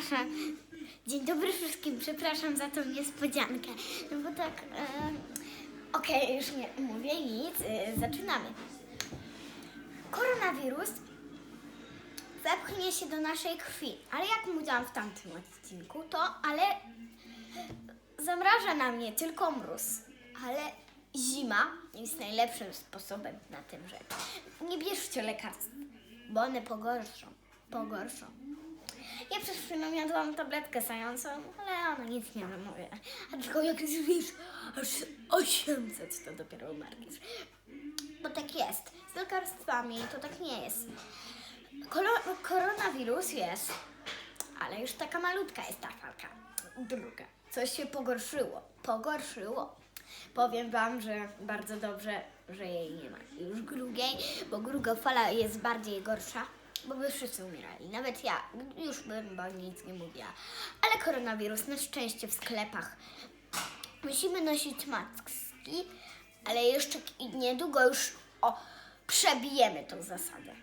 przepraszam. Dzień dobry wszystkim, przepraszam za tą niespodziankę. No bo tak, e, okej, już nie mówię nic, e, zaczynamy. Koronawirus wepchnie się do naszej krwi, ale jak mówiłam w tamtym odcinku, to ale zamraża nam nie tylko mróz, ale zima jest najlepszym sposobem na tym rzecz. Nie bierzcie lekarstw, bo one pogorszą, pogorszą. Ja przez chwilę jadłam tabletkę sającą, ale ona nic nie wymawia. A tylko jak wiesz, aż 800 to dopiero umarniesz. Bo tak jest. Z lekarstwami to tak nie jest. Kolo- koronawirus jest, ale już taka malutka jest ta falka. Druga. Coś się pogorszyło. Pogorszyło. Powiem Wam, że bardzo dobrze, że jej nie ma. Już drugiej, bo druga fala jest bardziej gorsza, bo by wszyscy umierali. Nawet ja już bym bo nic nie mówiła. Ale koronawirus na szczęście w sklepach. Musimy nosić maski, ale jeszcze niedługo już o, przebijemy tą zasadę.